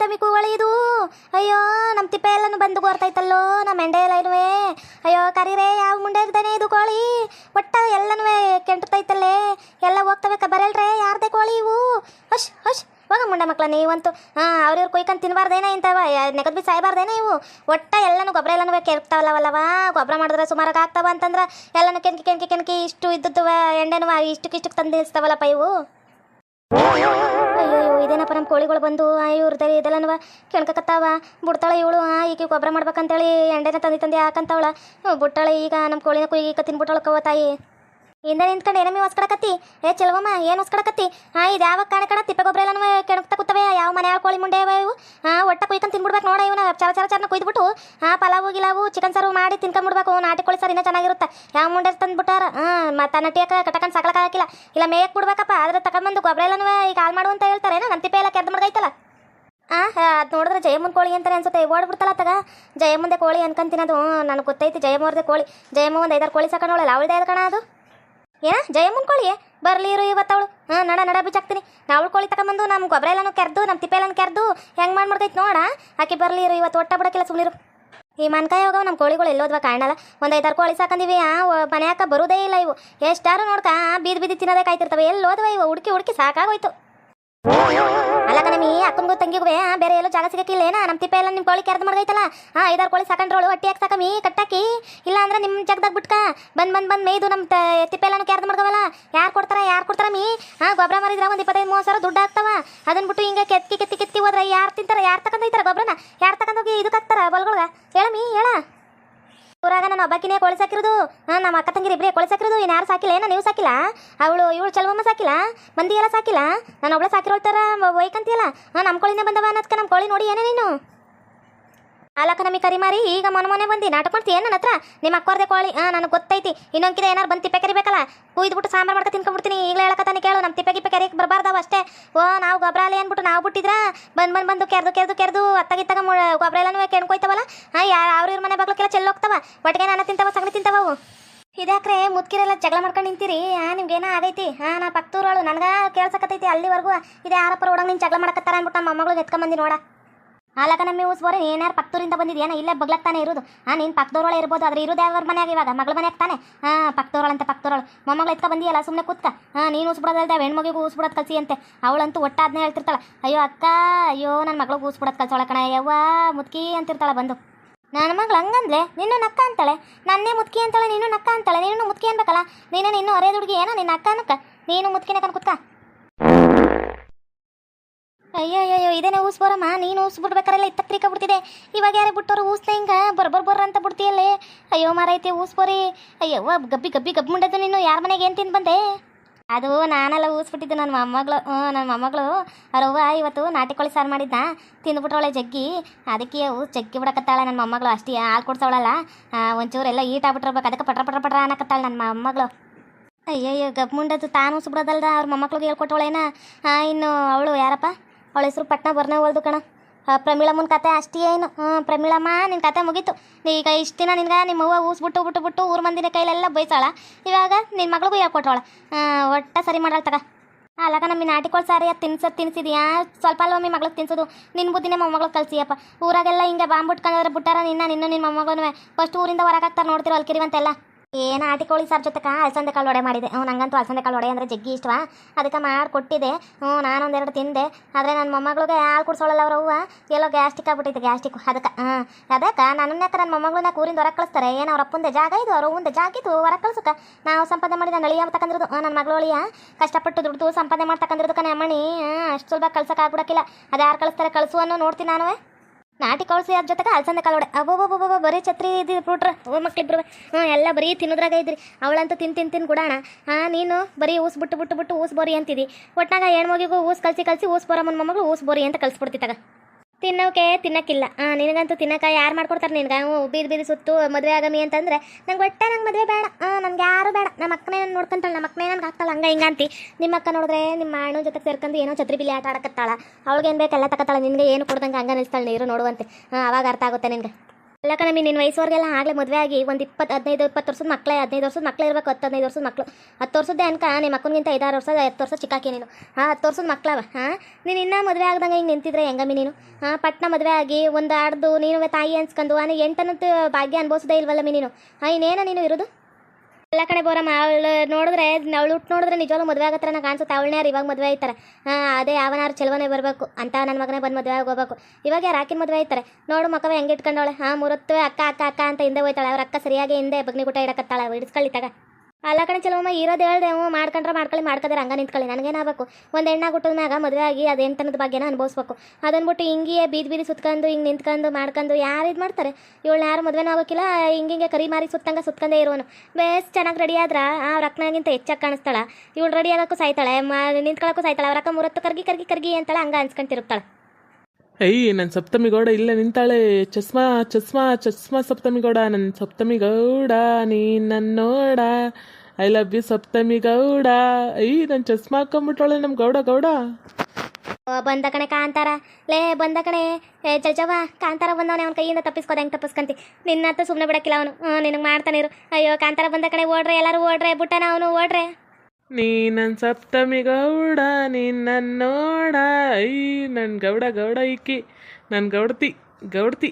ತಮಿ ಕೂವಳಿ ಇದು. ಅಯ್ಯೋ ನಮ್ಮ ತಿಪ್ಪ ಎಲ್ಲನೂ ಬಂದು ಗೋರ್ತೈತಲ್ಲೋ ನಮ್ಮ ಎಂಡೆ ಎಲ್ಲ ಇರುವೆ ಅಯ್ಯೋ, ಕರೀರೆ, ಯಾವ ಮುಂಡೆ ಇರ್ತಾನೆ ಇದು ಕೋಳಿ? ಒಟ್ಟ ಎಲ್ಲನೂ ಕೆಂಟತೈತಲ್ಲೇ. ಎಲ್ಲ ಹೋಗ್ತಬೇಕ ಬರಲ್ರೆ, ಯಾರ್ದೆ ಕೋಳಿ ಇವು? ಹಶ್ ಹಶ್. ಹೋಗ ಮುಂಡ ಮಕ್ಳ, ನೀವಂತೂ. ಹಾಂ, ಅವ್ರಿವ್ರು ಕುಯ್ಕೊಂಡು ತಿನ್ಬಾರ್ದೇನ ಇಂಥವ ನೆಗದ್ ಬಿ ಸಾಯ್ಬಾರ್ದೇನ ಇವು? ಒಟ್ಟ ಎಲ್ಲನೂ ಗೊಬ್ಬರ ಎಲ್ಲನೂ ಕೆರ್ತಾವಲ್ಲವಲ್ಲವ? ಗೊಬ್ಬರ ಮಾಡಿದ್ರೆ ಸುಮಾರಾಗಿ ಆಗ್ತಾವ ಅಂತಂದ್ರೆ ಎಲ್ಲನೂ ಕೆನ್ಕಿ ಕೆನ್ಕಿ ಕೆನ್ಕಿ ಇಷ್ಟು ಇದ್ದದ್ದು ಎಂಡೆನೂ ಇಷ್ಟಕ್ಕೆ ಇಷ್ಟಕ್ಕೆ ತಂದು ನಿಲ್ಸ್ತಾವಲ್ಲಪ್ಪ ಇವು? ಅಯ್ಯೋ ಇದೇನಪ್ಪ ನಮ್ಮ ಕೋಳಿಗಳು ಬಂದು ಇವ್ರದ್ದು ಇದೆಲ್ಲನವ? ಕೆಣ್ಕಕತ್ತಾವ? ಬಿಡ್ತಾಳೆ ಇವಳು ಈಕೆ ಈಗ ಗೊಬ್ಬರ ಮಾಡ್ಬೇಕಂತೇಳಿ, ಎಂಡೆನ ತಂದಿ ತಂದೆ ಹಾಕಂತಾವಳ. ಬಿಟ್ಟಾಳೆ, ಈಗ ನಮ್ಮ ಕೋಳಿನ ತಿಂದುಬಿಟಳ ಕವ ತಾಯಿ. ಹಿಂದೆ ನಿಂತ್ಕೊಂಡು ಏನಮ್ಮಿ ಹೊಸ್ಕಡಕತ್ತಿ ಏ ಚಲವಮ್ಮ, ಏನು ಹೊಸ್ಕಡಕತ್ತಿ ಹಾಂ ಇದು ಯಾವಾಗ ಕಾಣ ಕಾಣ ತಿಪ್ಪೆ ಗೊಬ್ಬರ ಎಲ್ಲನೂ ಕೆಣಕ್ತಾ ಕೂತವೆ, ಯಾವ ಮನೆ ಕೋಳಿ ಮುಂಡೆ ಇವು? ಹಾಂ ಒಟ್ಟ ಕುಯ್ಕೊಂಡು ತಿನ್ಬಿಡ್ಬೇಕು ನೋಡ ಇವನ ಚರ ಚರ ಚಾರನ ಕುಯ್ದುಬಿಟ್ಟು ಹಾಂ ಪಲಾವು ಗಿಲಾವು ಚಿಕನ್ ಸಾರು ಮಾಡಿ ತಿನ್ಕೊಂಬಿಡ್ಬೇಕು ನಾಟಿ ಕೋಳಿ ಸಾರು ಇನ್ನೂ ಚೆನ್ನಾಗಿರುತ್ತೆ. ಯಾವ ಮುಂಡೆ ತಂದುಬಿಟ್ಟಾರ ಹಾಂ ಮತ್ತು ನಟಿಯಕ್ಕೆ ಕಟಕನ್ ಸಾಕಲಕ್ಕೆ ಹಾಕಿಲ್ಲ ಇಲ್ಲ ಮೇಯಕ್ಕೆ ಬಿಡ್ಬೇಕಪ್ಪ, ಆದ್ರೆ ತಗೊಂಡ್ಬಂದು ಗೊಬ್ಬರ ಎಲ್ಲನೂ ಈಗ ಹಾಳು ಮಾಡು ಅಂತ ಹೇಳ್ತಾರೆ ನನ್ನ ತಿಪ್ಪೆ ಎಲ್ಲ ಕೆರ್ದು ಹಾಂ ಅದು ನೋಡಿದ್ರೆ ಜಯಮುನ್ ಕೋಳಿ ಅಂತಾನೆ ಅನ್ಸುತ್ತೆ ಓಡ್ಬಿಡ್ತಲ್ಲ ತಗ? ಜಯಮುಂದೆ ಕೋಳಿ ಅನ್ಕೊಂತೀನಿ ಅದು ನನಗೆ ಗೊತ್ತೈತಿ ಜಯಮ್ಮವ್ರದೇ ಕೋಳಿ. ಜಯಮ್ಮ ಒಂದು ಐದಾರು ಕೋಳಿ ಸಾಕೊಂಡವಳಲ್ಲ ಅವಳದೇ ಕಣ ಅದು? ಏನ? ಜಯಮ್ಮನ ಕೋಳಿ ಬರಲಿ ಇರು ಇವತ್ತವಳು. ಹಾಂ, ನಡ ನಡ ಬಿಚ್ಚಾಕ್ತೀನಿ ನಾವು ಕೋಳಿ ತಗೊಂಬಂದು ನಮ್ಮ ಗೊಬ್ಬರ ಎಲ್ಲನೂ ಕೆರ್ದು, ನಮ್ಮ ಕೆರೆದು ಕೆರ್ದು ಹೆಂಗೆ ಮಾಡ್ಬಿಡ್ತೈತೆ ನೋಡ. ಆಕೆ ಬರಲಿ ಇರು ಇವತ್ತು ಒಟ್ಟ ಬಿಡಕ್ಕೆಲ್ಲ ಸುಳಿರು ಈ ಮನ್ಕಾಯಿ ಹೋಗವು ನಮ್ಮ ಕೋಳಿಗಳು ಎಲ್ಲೋದ್ವ ಕಾಣಲ್ಲ. ಒಂದು ಐದಾರು ಕೋಳಿ ಸಾಕಂದಿವಿ, ಆ ಹಾಕ ಬರೋದೇ ಇಲ್ಲ ಇವು. ಎಷ್ಟಾರು ನೋಡ್ಕ ಬೀದ್ ಬೀದಿ ತಿನ್ನೋದೇ ಕಾಯ್ತಿರ್ತವೆ. ಎಲ್ಲೋದ್ವ ಇವು? ಹುಡುಕಿ ಹುಡುಕಿ ಸಾಕಾಗೋಯ್ತು. ಅಲ್ಲ ಕಣಮಿ ಅಕ್ಕನಿಗೂ ತಂಗಿಗೂ ಬೇರೆ ಎಲ್ಲೂ ಜಾಗ ಸಿಗಕ್ಕಿಲ್ಲ, ಏನ ನಮ್ಮ ತಿಪ್ಪೆ ಎಲ್ಲ ನಿಮ್ಮ ಕೋಳಿ ಕೆರ್ದು ಮಾಡ್ದೈತಲ್ಲ? ಹಾಂ ಐದಾರು ಕೋಳಿ ಸಾಕಂಡ್ರೋಳು ಹೊಟ್ಟಿ ಹಾಕಿ ಸಾಕಮಿ ಕಟ್ಟಾಕಿ. ಇಲ್ಲ ಅಂದ್ರೆ ನಿಮ್ಮ ಜಗದಾಗ ಬಿಟ್ಕ. ಬಂದ್ ಬಂದ್ ಬಂದ್, ಮೇಯ್ದು ನಮ್ಮ ತಿಪ್ಪೆ ಎಲ್ಲನೂ ಕೆರೆದು ಮಾಡ್ಕವಲ್ಲ ಯಾರು ಕೊಡ್ತಾರ ಯಾರು ಕೊಡ್ತಾರ ಮೀ? ಹಾ ಗೊಬ್ಬರ ಮಾರಿದ್ರೆ ಒಂದು ಇಪ್ಪತ್ತೈದು ಮೂವತ್ತು ಸಾವಿರ ದುಡ್ಡು ಆಗ್ತಾವ. ಅದನ್ನ ಬಿಟ್ಟು ಹಿಂಗೆ ಕೆತ್ತಿ ಕೆತ್ತಿ ಕೆತ್ತಿ ಹೋದ್ರೆ ಯಾರು ತಿಂತಾರ, ಯಾರು ತಗೊಂಡೈತಾರ ಗೊಬ್ಬರನ ಯಾರು ತಗೊಂಡೋಗಿ ಇದಕ್ಕೆ ಹಾಕ್ತಾರ ಬಲ್ಗಳ್ಗ ಹೇಳಮಿ ಹೇಳ. ಊರಾಗ ನಾನು ಒಬ್ಬಾಕಿನೇ ಕೋಳಿ ಸಾಕಿರೋದು. ನಮ್ಮ ಅಕ್ಕ ತಂಗಿರಿ ಇಬ್ಬರೇ ಕೋಳಿ ಸಾಕಿರೋದು. ಇನ್ನು ಯಾರು ಸಾಕಿಲ್ಲ? ಏನೋ ನೀವು ಸಾಕಿಲ್ಲ? ಅವಳು, ಇವಳು ಚಲವಮ್ಮ ಸಾಕಿಲ್ಲ? ಮಂದಿ ಎಲ್ಲ ಸಾಕಿಲ್ಲ? ನಾನು ಒಬ್ಳೆ ಸಾಕಿರೋಳ್ತಾರ ಒಯ್ಕಂತೀಯಲ್ಲ ಹಾಂ ನಮ್ಮ ಕೋಳಿನೇ ಬಂದವ ಅನ್ನೋದಕ್ಕೆ ನಮ್ಮ ಕೋಳಿ ನೋಡಿ ಏನೇ ನೀನು? ಅಲಕ್ಕ ನಮಗೆ ಕರಿ ಮಾರಿ ಈಗ ಮೊನ್ನೆ ಮೊನ್ನೆ ಬಂದು, ನಾಟಕ ಏನು ನನ್ನ ಹತ್ರ? ನಿಮ್ಮ ಅಕ್ಕೋರ್ದೆ ಕೋಳಿ ಹಾಂ ನನಗೆ ಗೊತ್ತೈತಿ. ಇನ್ನೊಂದ್ಕಿದೆ ಏನಾರು ಬಂದು ತಿಪ್ಪೆ ಕರಿಬೇಕಲ್ಲ ಕುಯ್ದುಬಿಟ್ಟು ಸಾಂಬಾರು ಮಾಡ್ಕೊ ತಿನ್ಕೊಂಡ್ಬಿಡ್ತೀನಿ. ಈಗಲೇ ಹೇಳಕತ್ತಾನೆ ಕೇಳು ನಮ್ಮ ತಿಪ್ಪೆ ಗಿಪ್ಪೆ ಕರಿಯಕ್ಕೆ ಬರಬಾರ್ದವ ಅಷ್ಟೇ. ಓ, ನಾವು ಗೊಬ್ಬರ ಎಲ್ಲ ಅಂದ್ಬಿಟ್ಟು ನಾವು ಬಿಟ್ಟಿದ್ರ? ಬಂದು ಬಂದು ಬಂದು ಕೆರೆದು ಕೆರೆದು ಕೆರೆದು ಅತ್ತಾಗಿತ್ತಾಗ ಗೊಬ್ಬರ ಎಲ್ಲನೂ ಕೆಣ್ಕೊಯ್ತವಲ್ಲ? ಹಾಂ ಅವ್ರ ಇವ್ರ ಮನೆ ಬಾಗ್ಲಕ್ಕೆಲ್ಲ ಚೆಲ್ಲೋಗ್ತಾವ ಒಟ್ಟಿಗೆ ನಾನು ತಿಂತಾವ, ಸಗಣಿ ತಿಂತಾವವು ಇದಾಕ್ರೆ ಮುದ್ಕಿರೆಲ್ಲ ಜಗಳ ಮಾಡ್ಕೊಂಡು ನಿಂತೀರಿ? ಹಾಂ ನಿಮ್ಗೇನೋ ಆಗೈತಿ? ಹಾಂ ನಾ ಪಕ್ತೂರಳು ನನಗೆ ಕೇಳ್ಸಕತ್ತೈತಿ ಅಲ್ಲಿವರೆಗೂ. ಇದೆ ಯಾರಪ್ಪ ಒಡಂಗೆ ನಿನ್ ಜಗಳ ಮಾಡಕತ್ತಾರ ಅಂದ್ಬಿಟ್ಟು ನಮ್ಮ ಮೊಮ್ಮಗಳು ಎತ್ಕೊಂಬಂದು ನೋಡ. ಆಲಕ ನಮ್ಮಿ ಊಸ್ ಬೋರೆ ಏನಾರು ಪಕ್ತೂರಿಂದ ಬಂದಿದ್ಯಾನ ಇಲ್ಲೇ ಬಗ್ಲಕ್ ಇರೋದು. ಹಾಂ ನೀನು ಪಕ್ಕದವ್ರೊಳೆ ಇರ್ಬೋದು, ಆದ್ರೆ ಇರೋದೇ ಅವ್ರ ಮನೆಯಾಗ ಇವಾಗ. ಮಗಳ ಮನೆಯಾಗ ತಾನೆ. ಹಾಂ ಅಂತ ಪಕ್ಕದವ್ರಳು ಮೊಮ್ಮಗಳು ಎತ್ಕ ಬಂದಿಯಲ್ಲ ಸುಮ್ಮನೆ ಕೂತ್ಕ. ಹಾಂ ನೀನು ಊಸ್ಬಿಡೋದಲ್ದೆ ಹೆಣ್ಮಗಿಗೂ ಊಸ್ಬಿಡೋದು ಕಲ್ಸಿ ಅಂತೆ. ಅವಳಂತೂ ಒಟ್ಟಾದ್ನೇ ಹೇಳ್ತಿರ್ತಾಳೆ. ಅಯ್ಯೋ ಅಕ್ಕ, ಅಯ್ಯೋ ನನ್ನ ಮಗಳಿಗೆ ಊಸ್ಬಿಡೋದು ಕಲ್ಸೋಳ ಕಣ. ಯಾವ ಮುತ್ಕಿ ಅಂತಿರ್ತಾಳೆ ಬಂದು. ನನ್ನ ಮಗಳು ಹಂಗಂದ್ಲೆ? ನಿನ್ನ ನಕ್ಕ ಅಂತಾಳೆ? ನನ್ನೇ ಮುದ್ಕಿ ಅಂತಾಳೆ, ನೀನು ನಕ್ಕ ಅಂತಾಳೆ? ನೀನು ಮುದ್ಕಿ ಅನ್ಬೇಕಲ್ಲ? ನೀನು ಇನ್ನು ಅರೆ ಹುಡುಗಿ, ಏನೋ ನಿನ್ನ ಅಕ್ಕ ಅನ್ನಕ್ಕ ನೀನು ಮುದ್ಕಿನಕ್ಕನ್ ಕುತ್ಕ. ಅಯ್ಯೋ ಅಯ್ಯೋ ಇದೇನೆ ಊಸ್ ಬರಮ್ಮ? ನೀನು ಊಸ್ ಬಿಡ್ಬೇಕಾರೆಲ್ಲ ಇತ್ತತ್ರಿಕ ಬಿಡ್ತಿದೆ. ಇವಾಗ ಯಾರೇ ಬಿಟ್ಟವ್ರು ಊಸ್ನ ಹಿಂಗ? ಬರ್ಬರ್ ಬರ್ ಬರ್ರ ಅಂತ ಬಿಡ್ತೀಯಲ್ಲೇ? ಅಯ್ಯೋ ಮಾರೈತಿ ಊಸ್ ಬರಿ. ಅಯ್ಯವ್ವ ಗಬ್ಬಿ ಗಬ್ಬಿ ಗಬ್ಬಿ ಮುಂಡದ್ದು ನೀನು. ಯಾರ ಮನೆಗೆ ಏನು ತಿಂದು ಬಂದೆ? ಅದು ನಾನೆಲ್ಲ ಊಸ್ಬಿಟ್ಟಿದ್ದು ನನ್ನ ಮೊಮ್ಮಗಳು. ಹ್ಞೂ ನನ್ನ ಮೊಮ್ಮಗಳು. ಅವ್ರವ್ವ ಇವತ್ತು ನಾಟಿ ಕೋಳಿ ಸಾರು ಮಾಡಿದ್ದ. ತಿಂದ್ಬಿಟ್ರವಳೆ ಜಗ್ಗಿ. ಅದಕ್ಕೆ ಅವು ಜಗ್ಗಿ ಬಿಡಕತ್ತಾಳೆ ನನ್ನ ಮೊಮ್ಮಗಳು. ಅಷ್ಟೇ, ಹಾಲು ಕೊಡ್ಸವಳಲ್ಲ. ಒಂಚೂರು ಎಲ್ಲ ಈಟ್ ಆಗ್ಬಿಟ್ಟಿರ್ಬೇಕು. ಅದಕ್ಕೆ ಪಟ್ರ ಪಟ್ರ ಪಟ್ರ ಅನ್ನಕತ್ತಾಳೆ ನನ್ನ ಮೊಮ್ಮಗಳು. ಅಯ್ಯಯ್ಯೋ, ಗಬ್ ಮುಂಡದ್ದು ತಾನು ಸುಬ್ರದಲ್ದ ಅವ್ರ ಮೊಮ್ಮಕ್ಳಿಗೆ ಹೇಳ್ಕೊಟ್ಟವಳೇನ? ಇನ್ನು ಅವಳು ಯಾರಪ್ಪ? ಅವಳ ಹೆಸರು ಪಟ್ನ ಬರ್ನೇ ಹೋಲ್ದು ಕಣ ಪ್ರಮಿಳಮ್ಮನ ಕತೆ ಅಷ್ಟೇ ಏನು. ಹ್ಞೂ, ಪ್ರಮೀಳಮ್ಮ ನಿನ್ನ ಕತೆ ಮುಗೀತು. ಈಗ ಇಷ್ಟು ದಿನ ನಿನ್ಗೆ ನಿಮ್ಮ ಅವ್ವ ಊಸ್ಬಿಟ್ಟು ಬಿಟ್ಟು ಬಿಟ್ಟು ಊರು ಮಂದಿನ ಕೈಲೆಲ್ಲ ಬೈಸಾಳ. ಇವಾಗ ನಿನ್ನ ಮಗಳಿಗೂ ಹೇಳ್ಕೊಟ್ಟವಳ ಒಟ್ಟ ಸರಿ ಮಾಡಾಳ ತಗ. ಅಲ್ಲಗ ನಮ್ಮ ನಾಟಿಕೊಳ್ ಸಾರಿ ಅದು ತಿನ್ಸೋದು ತಿನ್ಸಿದ್ಯಾ? ಸ್ವಲ್ಪ ಅಲ್ಲ ಮಮ್ಮಿ ಮಗಳಿಗೆ ತಿನ್ಸೋದು? ನಿನ್ನ ಬುದ್ಧಿನೇ ಮೊಮ್ಮಗಳಿಗೆ ಕಲ್ಸಿಯಪ್ಪ. ಊರಾಗೆಲ್ಲ ಹಿಂಗೆ ಬಾಂಬಿಟ್ಕೊಂಡ್ರೆ ಬಿಟ್ಟಾರ ನಿನ್ನ ನಿನ್ನ ನಿನ್ನ ಮೊಮ್ಮಗನು ಫಸ್ಟ್ ಊರಿಂದ ಹೊರಗಾಗ್ತಾರೆ ನೋಡ್ತಿರೋ ನೋಡ್ತಿರೋ ಅಲ್ಕಿರಿವಂತೆಲ್ಲ. ಏನು ಆಟಿ ಕೋಳಿ ಸಾರ್ ಜೊತೆಗೆ ಅಲಸಂದೆ ಕಾಳು ಒಡೆ ಮಾಡಿದೆ. ಹ್ಞೂ ನಂಗಂತೂ ಅಲಸಂದೆ ಕಾಳು ಒಡೆ ಅಂದರೆ ಜಗ್ಗಿ ಇಷ್ಟವಾ. ಅದಕ್ಕೆ ಮಾಡಿ ಕೊಟ್ಟಿದ್ದೆ ಹ್ಞೂ ನಾನೊಂದೆರಡು ತಿಂದೆ. ಆದರೆ ನನ್ನ ಮೊಮ್ಮಗಳಿಗೆ ಹಾಲು ಕುಡ್ಸೋಳಲ್ಲ ಅವ್ರ ಅವ್ವ. ಎಲ್ಲೋ ಗ್ಯಾಸ್ಟಿಕ್ ಆಗ್ಬಿಟ್ಟೈತೆ ಗ್ಯಾಸ್ಟಿಕ್. ಅದಕ್ಕೆ ಹಾಂ ಅದಕ್ಕೆ ನನ್ನನ್ನ ನನ್ನ ಮೊಮ್ಮಗಳನ್ನ ಕೂರಿಂದ ಹೊರಗೆ ಕಳಿಸ್ತಾರೆ. ಏನು ಅವ್ರ ಅಪ್ಪಂದೆ ಜಾಗ ಇದು, ಅವ್ರ ಹೂವಿಂದ ಜಾಗ ಇದು, ಹೊರಗೆ ಕಳ್ಸಕ್ಕೆ ನಾವು ಸಂಪಾದನೆ ಮಾಡಿದ ನಳಿಯ ತಕಂದ್ರದು? ನನ್ನ ಮಗಳೊಳಿಯ ಕಷ್ಟಪಟ್ಟು ದುಡ್ದು ಸಂಪಾದನೆ ಮಾಡಿ ಅಮ್ಮಣಿ ಹಾಂ ಅಷ್ಟು ಸುಲಭ ಕಳ್ಸಕ್ಕೆ ಆಗ್ಬಿಡಕ್ಕಿಲ್ಲ ಅದು ಯಾರು ಕಳಿಸ್ತಾರೆ ಕಳಿಸು ಅನ್ನೋ ನೋಡ್ತೀನಿ ನಾನು ನಾಟಿ ಕಳ್ಸಿ ಅದ್ರ ಜೊತೆಗೆ ಅಲ್ಸಂದ ಕಾಳು ಒಡೆ ಅಬ್ಬಬ್ಬಬ್ಬ ಬರೀ ಛತ್ರಿ ಇದು ಫ್ರೂಟ್ರ ಓ ಮಕ್ಳಿಬ್ರು ಹ್ಞೂ ಎಲ್ಲ ಬರೀ ತಿನ್ನೋದ್ರಾಗ ಇದ್ರಿ. ಅವಳಂತೂ ತಿನ್ ತಿನ್ ತಿನ್ ಕೊಡೋಣ. ಹಾಂ ನೀನು ಬರೀ ಊಸ್ ಬಿಟ್ಟು ಬಿಟ್ಟು ಬಿಟ್ಟು ಊಸ್ ಬೋರಿ ಅಂತಿದಿ. ಒಟ್ಟಾಗ ಹೆಣ್ಮಗಿಗೂ ಊಸ್ ಕಲ್ಸಿ ಕಲ್ಸಿ ಊಸ್ ಬರೋ ಮೊಮ್ಮಗಳು ಊಸ್ ಬೋರಿ ಅಂತ ಕಲ್ಸ್ಬಿಡ್ತಿತ್ತಾಗ ತಿನ್ನೋಕೆ ತಿನ್ನಕ್ಕಿಲ್ಲ. ಹಾಂ ನಿನಗಂತೂ ತಿನ್ನೋಕೆ ಯಾರು ಮಾಡ್ಕೊಡ್ತಾರೆ ನಿನಗೆ? ಹ್ಞೂ, ಬೀದಿ ಬೀದಿ ಸುತ್ತು ಮದುವೆ ಆಗಮಿ ಅಂತಂದ್ರೆ ನಂಗೆ ಒಟ್ಟೆ ನಂಗೆ ಮದುವೆ ಬೇಡ. ಹಾಂ ನನಗೆ ಯಾರು ಬೇಡ. ನಮ್ಮ ಅಕ್ಕನೇ ನಾನು ನೋಡ್ಕೊಂತಾಳೆ ನಮ್ಮ ಅಕ್ಕನೇ ನನಗೆ ಹಾಕ್ತಾಳೆ, ಹಂಗೆ ಹಿಂಗೆ ಅಂತಿ. ನಿಮ್ಮ ಅಕ್ಕ ನೋಡಿದ್ರೆ ನಿಮ್ಮ ಅಣ್ಣ ಜೊತೆ ಸೇರ್ಕೊಂಡು ಏನೋ ಛತ್ರಿ ಬಿಲಿ ಆಟ ಆಡಕತ್ತಾಳ. ಅವಳಿಗೆ ಏನು ಬೇಕೆಲ್ಲ ತಕತ್ತಾಳೆ. ನಿನಗೆ ಏನು ಕೊಡ್ದಂಗೆ ಹಂಗೆ ನಿಲ್ತಾಳೆ ನೀರು ನೋಡುವಂತೆ. ಹಾಂ, ಅವಾಗ ಅರ್ಥ ಆಗುತ್ತೆ ನಿನಗೆ. ಅಲ್ಲ ಕಣಮಿ ನಿನ್ನ ವಯಸ್ಸವ್ರಿಗೆಲ್ಲ ಆಗಲೇ ಮದುವೆ ಆಗಿ ಒಂದು ಇಪ್ಪತ್ತು, ಹದಿನೈದು, ಇಪ್ಪತ್ತು ವರ್ಷದ ಮಕ್ಕಳೇ ಹದಿನೈದು ವರ್ಷದ ಮಕ್ಕಳು ಇರಬೇಕು, ಹತ್ತು, ಹದಿನೈದು ವರ್ಷದ ಮಕ್ಕಳು ಹತ್ತು ವರ್ಷದ ಅನ್ಕ ನಿಮ್ಮ ಮಕ್ಕನಿಗಿಂತ ಐದಾರು ವರ್ಷದ ಹತ್ತು ವರ್ಷ ಚಿಕ್ಕಾಕಿ ನೀನು. ಹಾಂ, ಹತ್ತು ವರ್ಷದ ಮಕ್ಕಳವ ಹಾಂ? ನೀನು ಇನ್ನೂ ಮದುವೆ ಆಗ್ದಂಗೆ ಹಿಂಗೆ ನಿಂತಿದ್ರೆ ಹೆಂಗಮ್ಮಿ ನೀನು? ಹಾಂ, ಪಟ್ನ ಮದುವೆ ಆಗಿ ಒಂದು ಆಡ್ದು ನೀನು ತಾಯಿ ಅನ್ಸ್ಕೊಂಡು, ಆನೆ ಎಂಟನಂತ ಭಾಗ್ಯ ಅನ್ಭವಿಸೋದೇ ಇಲ್ವಲ್ಲಮ್ಮಿ ನೀನು? ಹಾಂ, ಇನ್ನೇನೋ ನೀನು ಇರೋದು? ಎಲ್ಲ ಕಡೆ ಬೋರಮ್ಮ ಅವಳು ನೋಡಿದ್ರೆ, ಅವಳು ಹುಟ್ಟು ನೋಡಿದ್ರೆ ನಿಜವಾಗ್ಲೂ ಮದುವೆ ನಾ ಕಾಣಿಸುತ್ತೆ. ಅವಳನ್ನೇ ಇವಾಗ ಮದುವೆ ಆಯ್ತಾರೆ? ಹಾಂ, ಅದೇ ಯಾವನಾರು ಚೆಲುವನೇ ಬರಬೇಕು ಅಂತ ನನ್ನ ಮಗನೇ ಬಂದು ಮದುವೆ ಆಗೋಬೇಕು ಇವಾಗ ಯಾರು ಆಕಿನ ಮದುವೆ ಆಯ್ತಾರೆ? ನೋಡು ಮಕ್ಕವ, ಹೆಂಗೆ ಇಟ್ಕೊಂಡವಳೆ? ಹಾಂ, ಮೂರತ್ತು ಅಕ್ಕ ಅಕ್ಕ ಅಕ್ಕ ಅಂತ ಹಿಂದೆ ಹೋಯ್ತಾಳೆ. ಅವ್ರ ಅಕ್ಕ ಸರಿಯಾಗಿ ಹಿಂದೆ ಬಗ್ನಿ ಗುಟ್ಟ ಇಡಕತ್ತಾಳೆ. ಇಡಿಸ್ಕೊಳ್ಳಿ ತಗ. ಅಲ್ಲ ಕಣೆ ಚಲೋಮ್ಮ, ಇರೋದು ಹೇಳ್ದೆ ಹ್ಞೂ, ಮಾಡ್ಕೊಂಡ್ರೆ ಮಾಡ್ಕೊಳ್ಳಿ, ಮಾಡ್ಕೋದ್ರೆ ಹಂಗೆ ನಿಂತ್ಕೊಳ್ಳಿ, ನನಗೇನಾಗಬೇಕು? ಒಂದು ಎಣ್ಣೆ ಹುಟ್ಟಿದ ಮ್ಯಾಗ ಮದುವೆ ಆಗಿ ಅದು ಎಂಟನದ ಬಗ್ಗೆನ ಅನುಭವಿಸ್ಬೇಕು. ಅದನ್ಬಿಟ್ಟು ಹಿಂಗೆ ಬೀದಿ ಬೀದಿ ಸುತ್ಕೊಂಡು ಹಿಂಗೆ ನಿಂತ್ಕೊಂಡು ಮಾಡ್ಕೊಂಡು ಯಾರು ಇದು ಮಾಡ್ತಾರೆ? ಇವಳು ಯಾರು ಮದುವೆನೂ ಆಗೋಕ್ಕಿಲ್ಲ ಹಿಂಗೆ ಕರಿ ಮಾರಿ ಸುತ್ತಂಗ ಸುತ್ಕೊಂಡೇ ಇರೋನು. ಬೇಸ್ ಚೆನ್ನಾಗಿ ರೆಡಿ ಆದ್ರೆ ಆ ರಕ್ನಾಗಿಂತ ಹೆಚ್ಚಾಗಿ ಕಾಣಿಸ್ತಾಳೆ. ಇವಳು ರೆಡಿ ಆಗೋಕ್ಕೂ ಸಾಯ್ತಾಳೆ, ಮ ನಿಂತ್ಕೊಳ್ಳೋಕ್ಕೂ ಸಾಯ್ತಾಳೆ ಅವ್ರಕ್ಕ ಮೂರತ್ತು ಕರ್ಗಿ ಕರ್ಗಿ ಕರ್ಗಿ ಅಂತಾಳೆ ಹಂಗೆ ಅನ್ಸ್ಕೊಂತಿರುತ್ತಾಳೆ. ಅಯ್ಯ ನನ್ನ ಸಪ್ತಮಿ ಗೌಡ ಇಲ್ಲೇ ನಿಂತಾಳೆ. ಚಸ್ಮಾ ಚಸ್ಮಾ ಚಸ್ಮಾ ಸಪ್ತಮಿ ಗೌಡ. ನನ್ನ ಸಪ್ತಮಿ ಗೌಡ ನೀ ನನ್ನೋಡ I love you Saptami Gowda. ಅಯ್ಯ ನನ್ನ ಚಸ್ಮಾ ಹಾಕೊಂಬಿಟ್ಟಾಳೆ ನಮ್ಮ ಗೌಡ ಗೌಡ. ಬಂದ ಕಣೆ ಕಾಂತಾರ. ಲೇ, ಬಂದ ಕಣೆ. ಏ ಜಲ್ಜವ್ವ ಕಾಂತಾರ ಬಂದವನೆ ಅವ್ನ ಕೈಯಿಂದ ತಪ್ಪಿಸ್ಕೋದ ಹೆಂಗೆ ತಪ್ಪಿಸ್ಕಂತಿ? ನಿನ್ನಂತೂ ಸುಮ್ಮನೆ ಬಿಡಕ್ಕಿಲ್ಲ ಅವನು. ಹ್ಞೂ ನಿನಗೆ ಮಾಡ್ತಾನೆ ಇರು. ಅಯ್ಯೋ, ಕಾಂತಾರ ಬಂದ ಕಣೆ. ಓಡ್ರೆ, ಎಲ್ಲರೂ ಓಡ್ರೆ. ಬುಟ್ಟನ ಅವನು ಓಡ್ರೆ. ನೀ ನನ್ನ ಸಪ್ತಮಿ ಗೌಡ, ನೀ ನನ್ನೋಡ ಐ ನನ್ನ ಗೌಡ ಗೌಡ ಇಕ್ಕಿ ನನ್ನ ಗೌಡ್ತಿ ಗೌಡ್ತಿ,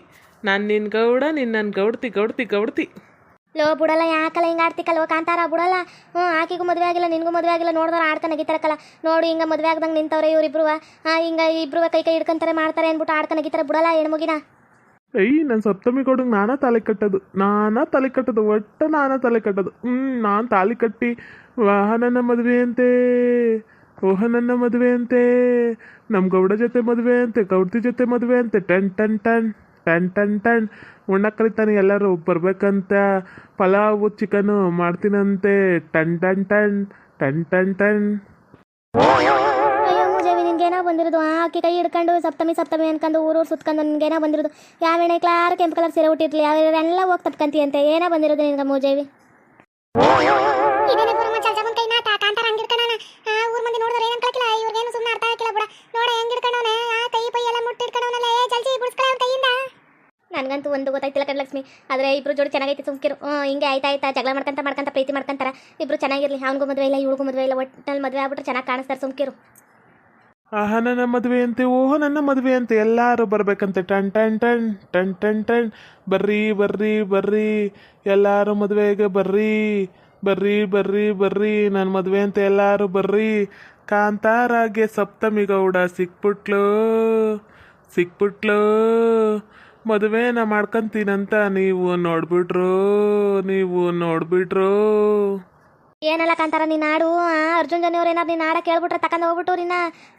ನಾನು ನಿನ್ನ ಗೌಡ, ನೀನು ನನ್ನ ಗೌಡ್ತಿ ಗೌಡ್ತಿ ಗೌಡ್ತಿ. ಲೋ, ಬಿಡಲ್ಲ, ಯಾಕಲ್ಲ ಹಿಂಗೆ ಓ ಕಾಂತಾರ, ಬಿಡಲ್ಲ. ಹ್ಞೂ ಆಕಿಗೂ ಮದುವೆ ಆಗಿಲ್ಲ, ನಿನಗೂ ಮದುವೆ ಆಗಿಲ್ಲ ನೋಡಿದ್ರೆ ಆಡ್ತಾನೆ ನಗಿತಾರಕ್ಕಲ್ಲ ನೋಡು, ಹಿಂಗೆ ಮದುವೆ ಆಗ್ದಂಗೆ ನಿಂತವ್ರೆ ಇವ್ರಿಬ್ರು ಹಾಂ ಹಿಂಗೆ ಇಬ್ರು ಕೈ ಕೈ ಹಿಡ್ಕೊಂತಾರೆ, ಮಾಡ್ತಾರೆ ಅಂದ್ಬಿಟ್ಟು ಆಡ್ತಾನೆ ಗೀತಾರ ಬಿಡಲ್ಲ, ಹೆಣ್ಮಗಿನ. ಅಯ್ಯ ನನ್ನ ಸಪ್ತಮಿ ಗೌಡಂಗೆ ನಾನಾ ತಾಲಿ ಕಟ್ಟೋದು. ನಾನಾ ತಲೆ ಕಟ್ಟೋದು. ಒಟ್ಟ ನಾನಾ ತಲೆ ಕಟ್ಟೋದು. ನಾನು ತಾಲಿ ಕಟ್ಟಿ. ವಾಹನನ ಮದುವೆ ಅಂತೆ ಓಹನನ್ನ ಮದುವೆ ಅಂತೆ ನಮ್ಮ ಗೌಡ ಜೊತೆ ಮದುವೆ ಅಂತೆ ಗೌಡ್ತಿ ಜೊತೆ ಮದುವೆ ಅಂತೆ ಟನ್ ಟನ್ ಟನ್ ಟನ್ ಟನ್ ಟನ್. ಉಣ್ಣಕ್ಕೆ ಕರಿತಾನೆ ಎಲ್ಲರೂ ಬರ್ಬೇಕಂತ. ಪಲಾವು, ಚಿಕನು ಮಾಡ್ತೀನಂತೆ. ಟನ್ ಟನ್ ಟನ್ ಟನ್ ಟನ್ ಟನ್. ನಿನ್ಗೇನೋ ಬಂದಿರೋದು? ಆ ಆಕಿ ಕೈ ಹಿಡ್ಕೊಂಡು ಸಪ್ತಮಿ ಸಪ್ತಮಿ ಅನ್ಕೊಂಡು ಊರೂರು ಸುತ್ಕೊಂಡು ನನ್ಗೇನ ಬಂದಿರೋದು. ಯಾವ ಎಣ್ಣೆ ಕ್ಲಾರ್ ಕೆಂಪು ಕಲರ್ ಸೀರೆ ಹುಟ್ಟಿರ್ಲಿ ಎಲ್ಲ ಹೋಗಿ ತಪ್ಕಂತಿ ಅಂತ ಏನೋ ಬಂದಿರೋದು ನಿನ್ಗೆ ಮೂಜೇವಿ? ಊರ್ ನನಗಂತೂ ಒಂದು ಗೊತ್ತಾಯ್ತಿಲ್ಲ ಕಣ್ಲಕ್ಷ್ಮಿ. ಆದರೆ ಇಬ್ರು ಜೋಡಿ ಚೆನ್ನಾಗೈತಿ ಸುಮ್ಕಿರು. ಹಿಂಗೆ ಆಯ್ತಾ ಆಯ್ತಾ ಜಗಳ ಮಾಡ್ಕೊಂತ ಮಾಡ್ಕೊಂತ ಪ್ರೀತಿ ಮಾಡ್ಕೊಂತಾರ. ಇಬ್ರು ಚೆನ್ನಾಗಿರ್ಲಿ. ಅವ್ನಿಗೂ ಮದುವೆ ಇಲ್ಲ ಇವಳಿಗೂ ಮದುವೆ ಇಲ್ಲ. ಒಟ್ಟಿನಲ್ಲಿ ಮದುವೆ ಆಗ್ಬಿಟ್ರೆ ಚೆನ್ನಾಗಿ ಕಾಣಿಸ್ತಾರೆ ಸುಮ್ಕಿರು. ಆಹ, ನನ್ನ ಮದುವೆ ಅಂತೆ ಓಹೋ, ನನ್ನ ಮದುವೆ ಅಂತೆ ಎಲ್ಲರೂ ಬರಬೇಕಂತೆ. ಟನ್ ಟನ್ ಟನ್ ಟನ್ ಟನ್ ಟನ್. ಬರ್ರಿ ಬರ್ರಿ ಬರ್ರಿ. ಎಲ್ಲರೂ ಮದುವೆಗೆ ಬರ್ರಿ. ಬರ್ರಿ ಬರ್ರಿ ಬರ್ರಿ. ನನ್ನ ಮದುವೆ ಅಂತ ಎಲ್ಲರೂ ಬರ್ರಿ. ಕಾಂತಾರಾಗೆ ಸಪ್ತಮಿ ಗೌಡ ಸಿಕ್ಬಿಟ್ಲು. ಸಿಕ್ಬಿಟ್ಲು. ಮದುವೆನ ಮಾಡ್ಕೊಂತೀನಂತ ನೀವು ನೋಡ್ಬಿಟ್ರು. ನೀವು ನೋಡ್ಬಿಟ್ರು. ಏನಲ್ಲ ಕಾಂತಾರ ನೀನು ಹಾಡು ಆ, ಅರ್ಜುನ್ ಜನಿಯವ್ರು ಏನಾರ ನೀನು ಹಾಡ ಕೇಳ್ಬಿಟ್ರೆ ತಗೊಂಡು ಹೋಗ್ಬಿಟ್ಟು ನಿನ್ನ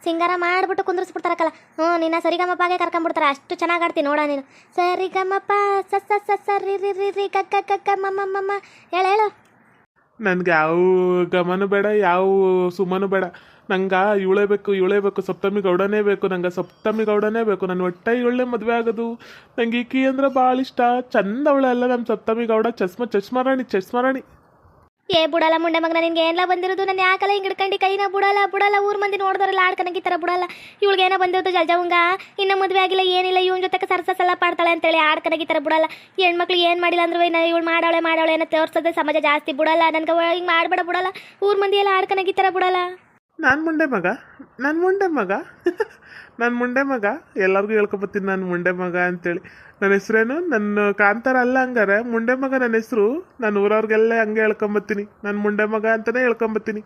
ಸಿಂಗಾರ ಮಾಡ್ಬಿಟ್ಟು ಕುಂದ್ರಿಸ್ಬಿಡ್ತಾರಕ್ಕಲ್ಲ. ಹ್ಞೂ ನಿನ್ನ ಸರಿಗಮಪ್ಪಗೆ ಕರ್ಕೊಂಡ್ಬಿಡ್ತಾರೆ. ಅಷ್ಟು ಚೆನ್ನಾಗಿ ಆಡ್ತೀನಿ ನೋಡ ನೀನು. ಸರಿಗಮಪ್ಪ ಸಸ ಸ ಸ ಸ ರಿ ರಿ ರಿ ಕಕ್ಕ ಕಕ್ಕ ಮಮ್ಮ ಹೇಳು ಹೇಳು. ನನ್ಗೆ ಯಾವ ಗಮನು ಬೇಡ ಯಾವ ಸುಮನು ಬೇಡ. ನಂಗೆ ಇವಳೇ ಬೇಕು ಬೇಕು. ಸಪ್ತಮಿ ಗೌಡನೇ ಬೇಕು. ನಂಗೆ ಸಪ್ತಮಿ ಗೌಡನೇ ಬೇಕು. ನನ್ನ ಒಟ್ಟ ಇವಳೇ ಮದುವೆ ಆಗೋದು. ನಂಗೆ ಈಕಿ ಅಂದ್ರೆ ಭಾಳ ಇಷ್ಟ. ಚಂದ ಅವಳೆಲ್ಲ ನಮ್ಮ ಸಪ್ತಮಿ ಗೌಡ. ಚಸ್ಮ ಚಸ್ಮರಾಣಿ ಚಸ್ಮರಾಣಿ. ಏ ಬಿಡಲ್ಲ ಮುಂಡೆ ಮಗನ, ನಿನ್ಗೆ ಏನೆಲ್ಲ ಬಂದಿರೋದು? ನಾನು ಯಾಕಲ್ಲ ಹಿಂಗೆ ಹಿಡ್ಕೊಂಡು? ಕೈನ ಬುಡಲ್ಲ ಬುಡಲ್ಲ ಊರು ಮಂದಿ ನೋಡಿದ್ರಲ್ಲ ಥರ ಬುಡಲ್ಲ ಇವಳಿಗೆ ಏನೋ ಬಂದಿರೋದು ಜಲ್ಜವಂಗ? ಇನ್ನು ಮದುವೆ ಆಗಿಲ್ಲ, ಏನಿಲ್ಲ, ಇವನ ಜೊತೆ ಸರ್ಸಸಲ್ಲ ಪಾಡ್ತಾಳೆ ಅಂತೇಳಿ ಆಡ್ಕನಗಿತ್ತಾರ ಬುಡಲ್ಲ ಹೆಣ್ಮಕ್ಳು ಏನು ಮಾಡಿಲ್ಲ ಅಂದ್ರೆ ನಾ ಇವಳು ಮಾಡಾವಳೆ ಮಾಡಾವಳೆ ಏನೋ ತೋರ್ಸೋದೇ ಸಮಾಜ ಜಾಸ್ತಿ ಬುಡಲ್ಲ ನನಗೆ ಹಿಂಗೆ ಮಾಡಬೇಡ ಬುಡಲ್ಲ ಊರ್ ಮಂದಿ ಎಲ್ಲ ಆಡ್ಕನಗಿತ್ತಾರ ಬುಡಲ್ಲ ನಾನು ಮುಂಡೆ ಮಗ, ನಾನು ಮುಂಡೆ ಮಗ. ನಾನು ಮುಂಡೆ ಮಗ, ಎಲ್ಲರಿಗೂ ಹೇಳ್ಕೊಬತ್ತೀನಿ ನಾನು ಮುಂಡೆ ಮಗ ಅಂತೇಳಿ. ನನ್ನ ಹೆಸ್ರೇನು? ನನ್ನ ಕಾಂತಾರ ಅಲ್ಲ ಹಂಗಾರೆ. ಮುಂಡೆ ಮಗ ನನ್ನ ಹೆಸರು, ನಾನು ಊರವ್ರಿಗೆಲ್ಲ ಹಂಗೆ ಹೇಳ್ಕೊಂಬತ್ತೀನಿ. ನನ್ನ ಮುಂಡೆ ಮಗ ಅಂತಾನೆ ಹೇಳ್ಕೊಂಬತ್ತೀನಿ.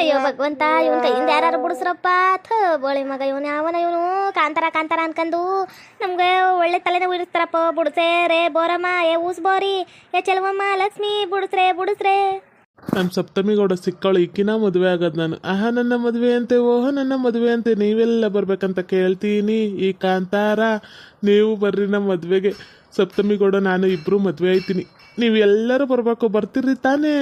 ಅಯ್ಯೋ, ಭಗವಂತ, ಇವನ್ ಕೈಯಿಂದ ಯಾರು ಬಿಡಿಸ್ರಪ್ಪ? ಥ, ಬೋಳಿ ಮಗ ಇವನು, ಯಾವನ ಇವನು? ಕಾಂತಾರ ಕಾಂತಾರ ಅನ್ಕಂದು ನಮ್ಗೆ ಒಳ್ಳೆ ತಲೆನ ಉಳಿಸ್ತಾರಪ್ಪ ಬುಡ್ಸೆ ರೇ ಬೋರಮ್ಮ, ಏ ಊಸ್ ಬೋರಿ ಏ ಚೆಲುವಮ್ಮ, ಲಕ್ಷ್ಮಿ, ಬುಡಸ್ರೆ, ಬುಡ್ಸ್ರೆ. ನಮ್ಮ ಸಪ್ತಮಿ ಗೌಡ ಸಿಕ್ಕವಳು, ಈಕಿನ ಮದುವೆ ಆಗದ್ ನಾನು. ಆಹಾ, ನನ್ನ ಮದುವೆ ಅಂತೆ ಓಹೋ, ನನ್ನ ಮದುವೆ ಅಂತೆ ನೀವೆಲ್ಲ ಬರ್ಬೇಕಂತ ಕೇಳ್ತೀನಿ. ಈ ಕಾಂತಾರ, ನೀವು ಬರ್ರಿ ನಮ್ಮ ಮದುವೆಗೆ. ಸಪ್ತಮಿ ಗೌಡ, ನಾನು ಇಬ್ರು ಮದುವೆ ಆಯ್ತೀನಿ. ನೀವು ಎಲ್ಲರೂ ಬರಬೇಕು, ಬರ್ತೀರಿ ತಾನೇ.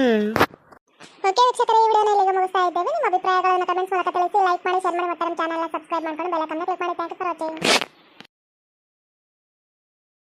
ಓಕೆ ವೀಕ್ಷಕರೇ, ಈ ವಿಡಿಯೋನ ಇಲ್ಲಿಗೆ ಮುಗಿಸ್ತಾ ಇದ್ದೇವೆ. ನಿಮ್ಮ ಅಭಿಪ್ರಾಯಗಳನ್ನು ಕಮೆಂಟ್ಸ್ ಮೂಲಕ ತಿಳಿಸಿ ಲೈಕ್ ಮಾಡಿ ಶೇರ್ ಮಾಡಿ ಮತ್ತೆ ನಮ್ಮ ಚಾನಲ್ನ ಸಬ್ಸ್ಕ್ರೈಬ್ ಮಾಡ್ಕೊಂಡು ಬೆಲ್ ಐಕಾನ್ನ ಕ್ಲಿಕ್ ಮಾಡಿ. Thank you for watching